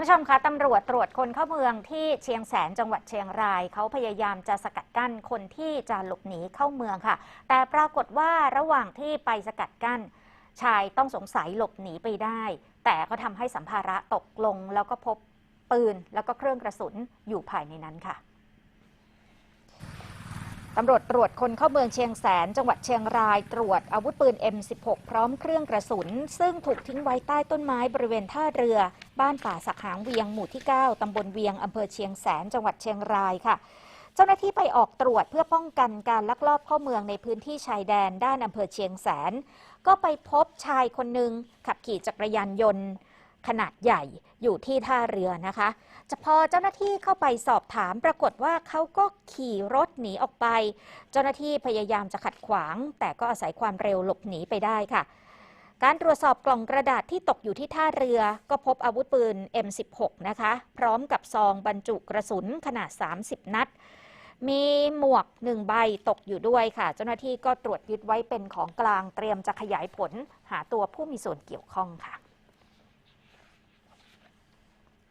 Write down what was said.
ผู้ชมคะตำรวจตรวจคนเข้าเมืองที่เชียงแสนจังหวัดเชียงราย เขาพยายามจะสกัดกั้นคนที่จะหลบหนีเข้าเมืองค่ะ แต่ปรากฏว่าระหว่างที่ไปสกัดกั้น ชายต้องสงสัยหลบหนีไปได้ แต่ก็ทำให้สัมภาระตกลง แล้วก็พบปืนแล้วก็เครื่องกระสุนอยู่ภายในนั้นค่ะตำรวจตรวจคนเข้าเมืองเชียงแสน จังหวัดเชียงราย ตรวจอาวุธปืน M16 พร้อมเครื่องกระสุน ซึ่งถูกทิ้งไว้ใต้ต้นไม้บริเวณท่าเรือ บ้านป่าสักหางเวียงหมู่ที่ 9ตำบลเวียงอำเภอเชียงแสนจังหวัดเชียงรายค่ะ เจ้าหน้าที่ไปออกตรวจเพื่อป้องกันการลักลอบเข้าเมืองในพื้นที่ชายแดนด้านอำเภอเชียงแสน ก็ไปพบชายคนหนึ่งขับขี่จักรยานยนต์ขนาดใหญ่อยู่ที่ท่าเรือนะคะจะพอเจ้าหน้าที่เข้าไปสอบถามปรากฏว่าเขาก็ขี่รถหนีออกไป เจ้าหน้าที่พยายามจะขัดขวาง แต่ก็อาศัยความเร็วหลบหนีไปได้ค่ะ การตรวจสอบกล่องกระดาษที่ตกอยู่ที่ท่าเรือ ก็พบอาวุธปืน M16 นะคะ พร้อมกับซองบรรจุกระสุนขนาด 30 นัด มีหมวกหนึ่งใบตกอยู่ด้วยค่ะ เจ้าหน้าที่ก็ตรวจยึดไว้เป็นของกลางเตรียมจะขยายผล หาตัวผู้มีส่วนเกี่ยวข้องค่ะ